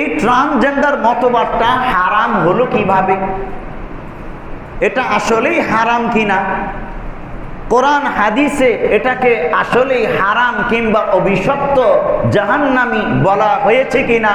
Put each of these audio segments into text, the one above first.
এই ট্রান্সজেন্ডার মতবাদটা হারাম হলো কীভাবে? এটা আসলেই হারাম কিনা? কোরআন, হাদিসে এটাকে আসলেই হারাম কিংবা অভিশপ্ত জাহান্নামি বলা হয়েছে কিনা?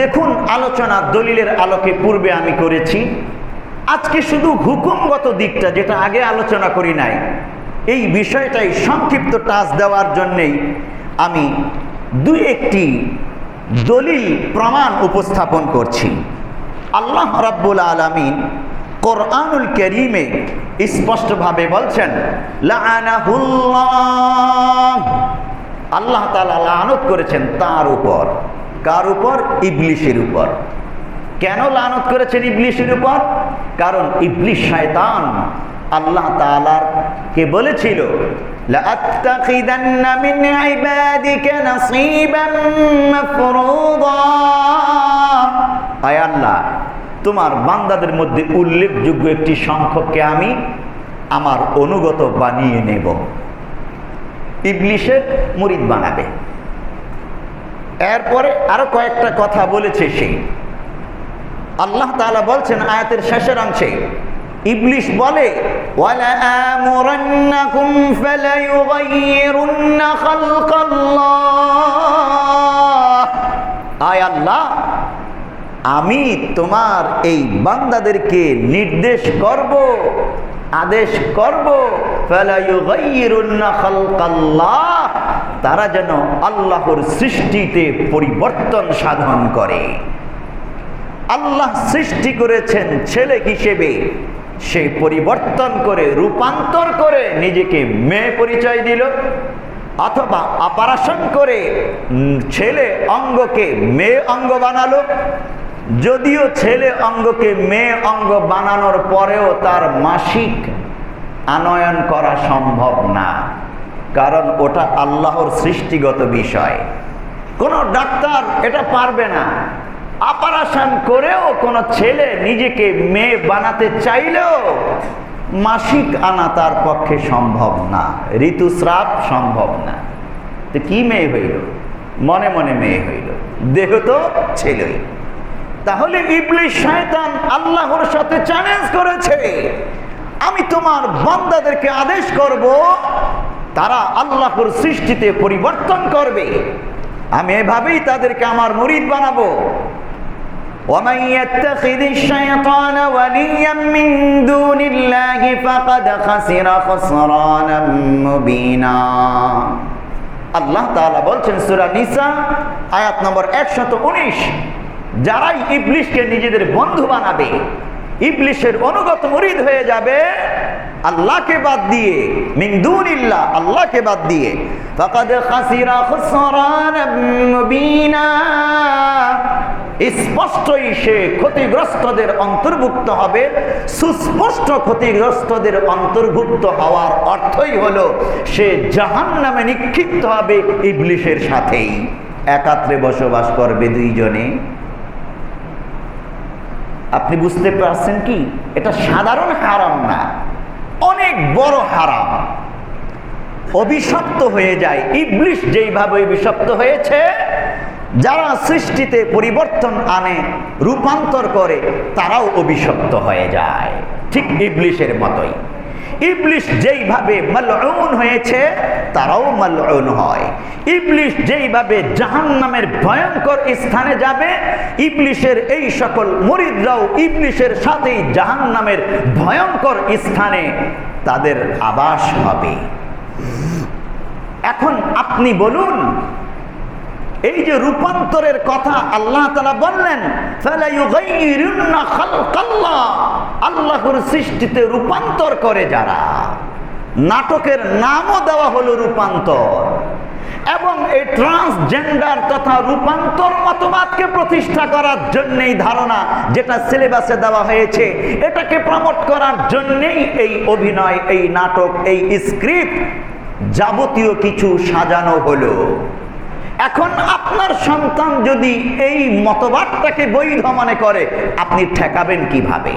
দেখুন, আলোচনা দলিলের আলোকে পূর্বে আমি করেছি। আজকে শুধু হুকুমগত দিকটা যেটা আগে আলোচনা করি নাই, এই বিষয়টাই সংক্ষিপ্ত টাচ দেওয়ার জন্যেই আমি দুই একটি দলিল প্রমাণ উপস্থাপন করছি আল্লাহ রাব্বুল আলামিন কোরআনুল করিমে স্পষ্টভাবে বলছেন লাআনাহুল্লাহ আল্লাহ তাআলা লানত করেছেন তার উপর কার উপর ইবলিশের উপর কেন লানত করেছেন ইবলিশের উপর কারণ ইবলিশ শয়তান আল্লাহ তাআলার কে বলেছিল لأتخذن من عبادك نصيبا مفروضا তোমার বান্দাদের মধ্যে উল্লেখযোগ্য একটি সংখ্যককে আমি আমার অনুগত বানিয়ে নেব। ইবলিশের মুরিদ বানাবে। এরপরে আরও কয়েকটা কথা বলেছে সে। আল্লাহ তাআলা বলছেন আয়াতের শেষের অংশে, ইবলিশ বলে আয় আল্লাহ আমি তোমার এই বান্দাদেরকে নির্দেশ করব, আদেশ করব তারা যেন আল্লাহর সৃষ্টিতে পরিবর্তন সাধন করে। আল্লাহ সৃষ্টি করেছেন ছেলে হিসেবে, সে পরিবর্তন করে, রূপান্তর করে, নিজেকে মেয়ে পরিচয় দিল, অথবা অপারেশন করে ছেলে অঙ্গকে মেয়ে অঙ্গ বানালো যদিও ছেলে অঙ্গকে মেয়ে অঙ্গ বানানোর পরেও তার মাসিক আনয়ন করা সম্ভব না। কারণ ওটা আল্লাহর সৃষ্টিগত বিষয়। কোনো ডাক্তার এটা পারবে না। অপারেশন করেও কোনো ছেলে নিজেকে মেয়ে বানাতে চাইলেও মাসিক আনা তার পক্ষে সম্ভব না। ঋতুস্রাব সম্ভব না। তো কি মেয়ে হইল? মনে মনে মেয়ে হইল। দেহ তো ছেলেই। তাহলে ইবলিশ শয়তান আল্লাহর সাথে চ্যালেঞ্জ করেছে আমি তোমার বান্দাদেরকে আদেশ করব তারা আল্লাহর সৃষ্টিতে পরিবর্তন করবে আমি এভাবেই তাদেরকে আমার মুরিদ বানাবো ومن يتخذ الشيطان وليا من دون الله فقد خسر خسرانا مبينا আল্লাহ তাআলা বলছেন সূরা নিসা আয়াত নম্বর 119 যারাই ইবলিশকে নিজেদের বন্ধু বানাবে, ইবলিশের অনুগত মুরিদ হয়ে যাবে, আল্লাহকে বাদ দিয়ে, মিন দুনিল্লাহ, আল্লাহকে বাদ দিয়ে। ফাকাদ খাসিরা খুসরানাম মুবিনা। স্পষ্টই সে ক্ষতিগ্রস্তদের অন্তর্ভুক্ত হবে। সুস্পষ্ট ক্ষতিগ্রস্তদের অন্তর্ভুক্ত হওয়ার অর্থই হলো, সে জাহান নামে নিক্ষিপ্ত হবে ইবলিশের সাথেই। একাত্রে বসবাস করবে দুইজনে। আপনি বুঝতে পারছেন কি? এটা সাধারণ হারাম না। অনেক বড় হারাম। অভিশপ্ত হয়ে যায়। ইবলিশ যেইভাবে অভিশপ্ত হয়েছে, যারা সৃষ্টিতে পরিবর্তন আনে, রূপান্তর করে, তারাও অভিশপ্ত হয়ে যায়। ঠিক ইবলিশের মতোই। ইবলিশ যেইভাবে মালউন হয়েছে তারাও মালউন হয়। ইবলিশ যেইভাবে জাহান্নামের ভয়ঙ্কর স্থানে যাবে ইবলিশের এই সকল মুরিদরাও ইবলিশের সাথেই জাহান্নামের ভয়ঙ্কর স্থানে তাদের আবাস হবে। এখন আপনি বলুন এই যে রূপান্তরের কথা আল্লাহ তালা বললেন খালকাল্লাহ, আল্লাহর সৃষ্টিতে রূপান্তর করে যারা, নাটকের নামও দেওয়া হলো রূপান্তর, এবং এই ট্রান্সজেন্ডার তথা রূপান্তর মতবাদকে প্রতিষ্ঠা করার জন্যই ধারণা যেটা সিলেবাসে দেওয়া হয়েছে, এটাকে প্রমোট করার জন্যেই এই অভিনয়, এই নাটক, এই স্ক্রিপ্ট যাবতীয় কিছু সাজানো হলো। এখন আপনার সন্তান যদি এই মতবাদটাকে বৈধ মনে করে, আপনি ঠেকাবেন কীভাবে?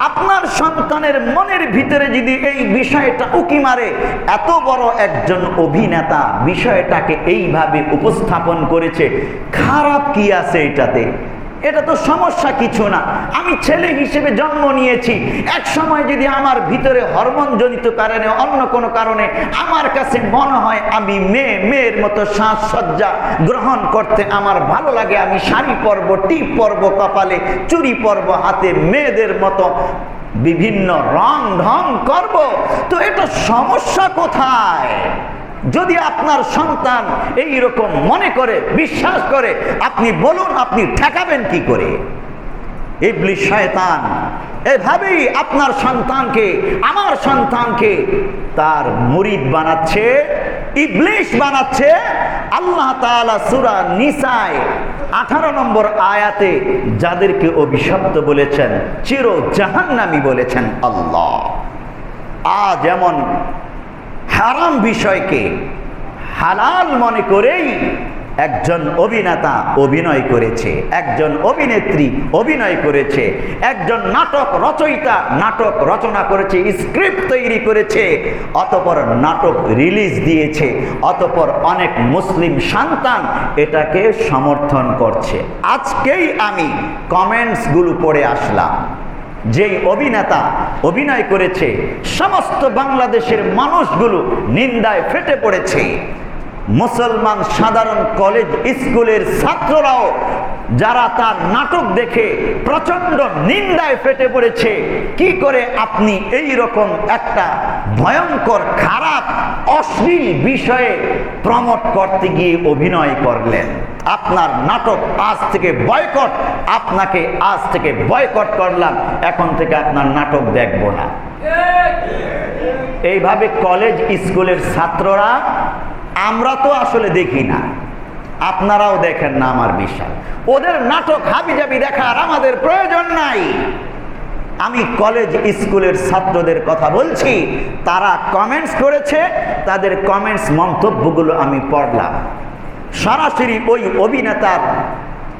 আপনার সন্তানের মনের ভিতরে যদি এই বিষয়টা উকি মারে, এত বড় একজন অভিনেতা বিষয়টাকে এইভাবে উপস্থাপন করেছে, খারাপ কি আছে এটাতে? এটা তো সমস্যা কিছু না। আমি ছেলে হিসেবে জন্ম নিয়েছি। এক সময় যদি আমার ভিতরে হরমোন জনিত কারণে, অন্য কোনো কারণে আমার কাছে মনে হয় আমি মেয়ে, মেয়ের মতো সাজসজ্জা গ্রহণ করতে আমার ভালো লাগে, আমি শাড়ি পরব, টিপ পরব কপালে চুরি পরব হাতে, মেয়েদের মতো বিভিন্ন রং ঢং করব। তো এটা সমস্যা কোথায়? যদি আপনার সন্তান এই রকম মনে করে, বিশ্বাস করে, আপনি বলুন, আপনি ঠেকাবেন কি করে? ইবলিশ শয়তান, এভাবেই আপনার সন্তানকে, আমার সন্তানকে তার মুরিদ বানাচ্ছে ইবলিশ বানাচ্ছে। আল্লাহ তাআলা সূরা নিসায় আঠারো নম্বর আয়াতে যাদেরকে অভিশপ্ত বলেছেন চির জাহান্নামি বলেছেন আল্লাহ। আজ এমন হারাম বিষয়কে হালাল মনে করেই একজন অভিনেতা অভিনয় করেছে, একজন অভিনেত্রী অভিনয় করেছে, একজন নাটক রচয়িতা নাটক রচনা করেছে, স্ক্রিপ্ট তৈরি করেছে, অতপর নাটক রিলিজ দিয়েছে, অতপর অনেক মুসলিম সন্তান এটাকে সমর্থন করছে। আজকেই আমি কমেন্টসগুলো পড়ে আসলাম। যেই অভিনেতা অভিনয় করেছে, সমস্ত বাংলাদেশের মানুষগুলো নিন্দায় ফেটে পড়েছে। মুসলমান সাধারণ কলেজ স্কুলের ছাত্ররাও যারা তার নাটক দেখে প্রচণ্ড নিন্দায় ফেটে পড়েছে, কি করে আপনি এই রকম একটা ভয়ঙ্কর, খারাপ, অশ্লীল বিষয়ে প্রমোট করতে গিয়ে অভিনয় করলেন? আপনার নাটক আজ থেকে বয়কট, আপনাকে আজ থেকে বয়কট করলাম, এখন থেকে আপনার নাটক দেখব না। এইভাবে কলেজ স্কুলের ছাত্ররা, আমরা তো আসলে দেখি না। আপনারাও দেখেন না আমার বিষয় ওদের নাটক হাবিজাবি দেখার আমাদের প্রয়োজন নাই। আমি কলেজ স্কুলের ছাত্রদের কথা বলছি, তারা কমেন্টস করেছে, তাদের কমেন্টস মন্তব্যগুলো আমি পড়লাম। সরাসরি ওই অভিনেতার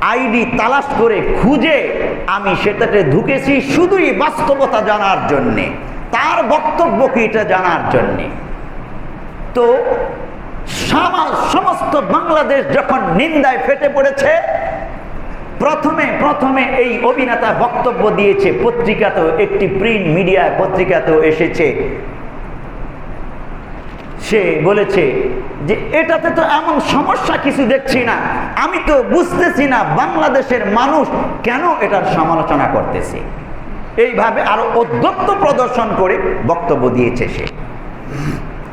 আইডি তালাশ করে খুঁজে আমি সেটাতে ঢুকেছি শুধুই বাস্তবতা জানার জন্যে। তার বক্তব্য কি এটা জানার জন্যে? তো সামা- সমস্ত বাংলাদেশ যখন নিন্দায় ফেটে পড়েছে, প্রথমে প্রথমে এই অভিনেতা বক্তব্য দিয়েছে, পত্রিকাতেও একটি প্রিন্ট মিডিয়ায় পত্রিকাতেও এসেছে। সে বলেছে যে এটাতে তো এমন সমস্যা কিছু দেখছি না। আমি তো বুঝতেছি না বাংলাদেশের মানুষ কেন এটার সমালোচনা করতেছে। এইভাবে আরও অধ্যত্ত প্রদর্শন করে বক্তব্য দিয়েছে সে।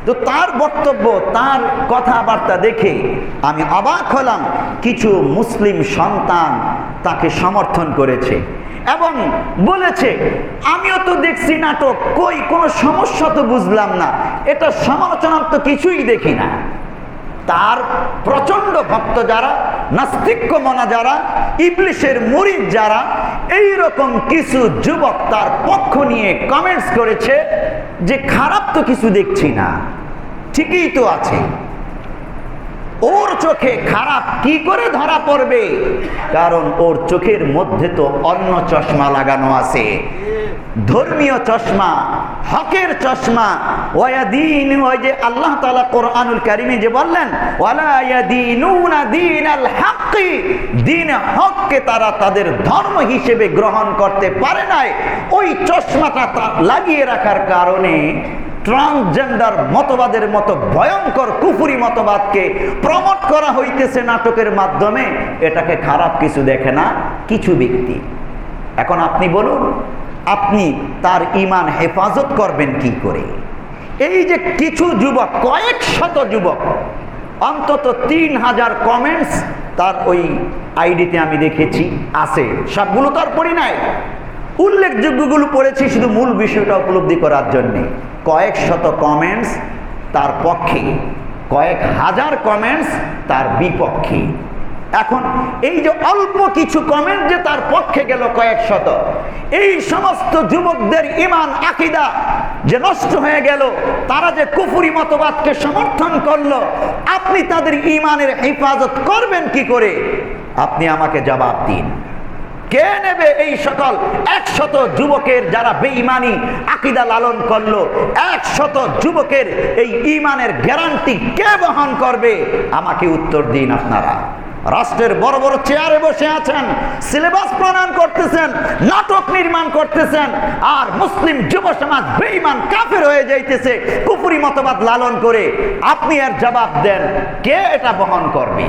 তো তার বক্তব্য, তার কথাবার্তা দেখে আমি অবাক হলাম। কিছু মুসলিম সন্তান তাকে সমর্থন করেছে। এবং বলেছে, আমিও তো দেখছি নাটক, কই, কোনো সমস্যা তো বুঝলাম না। এটা সমালোচনা তো কিছুই দেখি না। তার প্রচণ্ড ভক্ত যারা নাস্তিক্য মনা যারা, ইবলিশের মুরিদ যারা এই রকম কিছু যুবক তার পক্ষ নিয়ে কমেন্টস করেছে যে, খারাপ তো কিছু দেখছি না। ঠিকই তো আছে। ওর চোখে খারাপ কি করে ধরা পড়বে? কারণ ওর চোখের মধ্যে তো অন্য চশমা লাগানো আছে। ধর্মীয় চশমা, হকের চশমা, ওয়াদিন, ওই যে আল্লাহ তাআলা কোরআনুল কারিমে যে বললেন ইয়াদিনুনা দীনাল হাক্কি দিন হককে তারা তাদের ধর্ম হিসেবে গ্রহণ করতে পারে নাই। ওই চশমাটা লাগিয়ে রাখার কারণে ট্রান্সজেন্ডার মতবাদের মতো ভয়ঙ্কর কুফুরি মতবাদকে প্রমোট করা হইতেছে নাটকের মাধ্যমে, এটাকে খারাপ কিছু দেখে না কিছু ব্যক্তি। এখন আপনি বলুন, আপনি তার ইমান হেফাজত করবেন কি করে? এই যে কিছু যুবক, কয়েক শত যুবক, অন্তত তিন হাজার কমেন্টস তার ওই আইডিতে আমি দেখেছি, আছে। সবগুলো তো আর পড়ি নাই। উল্লেখযোগ্যগুলো পড়েছি, শুধু মূল বিষয়টা উপলব্ধি করার জন্যে। কয়েক শত কমেন্টস তার পক্ষে, কয়েক হাজার কমেন্টস তার বিপক্ষে। এখন এই যে অল্প কিছু কমেন্ট যে তার পক্ষে গেল কয়েক শত, এই সমস্ত যুবকদের ইমান, আকিদা যে নষ্ট হয়ে গেল, তারা যে কুফুরি মতবাদকে সমর্থন করল, আপনি তাদের ইমানের হেফাজত করবেন কি করে? আপনি আমাকে জবাব দিন। কে নেবে এই সকল একশত যুবকের যারা বেঈমানি আকিদা লালন করল? একশত যুবকের এই ইমানের গ্যারান্টি কে বহন করবে? আমাকে উত্তর দিন আপনারা। রাষ্ট্রের বড় বড় চেয়ারে বসে আছেন, সিলেবাস প্রণয়ন করতেছেন, নাটক নির্মাণ করতেছেন, আর মুসলিম যুব সমাজ বেঈমান কাফের হয়ে যাইতেছে কুপুরি মতবাদ লালন করে। আপনি এর জবাব দেন, কে এটা বহন করবে?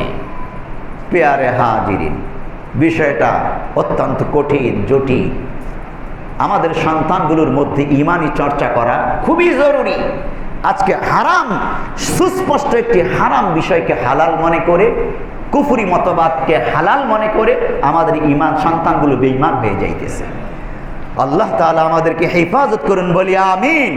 পেয়ারে হাজিরিন। বিষয়টা অত্যন্ত কঠিন, জটিল। আমাদের সন্তানগুলোর মধ্যে ইমানি চর্চা করা খুবই জরুরি। আজকে হারাম, সুস্পষ্ট একটি হারাম বিষয়কে হালাল মনে করে, কুফুরি মতবাদকে হালাল মনে করে আমাদের ইমান, সন্তানগুলো বেইমান হয়ে যাইতেছে। আল্লাহ তাআলা আমাদেরকে হেফাজত করুন, বলি আমিন।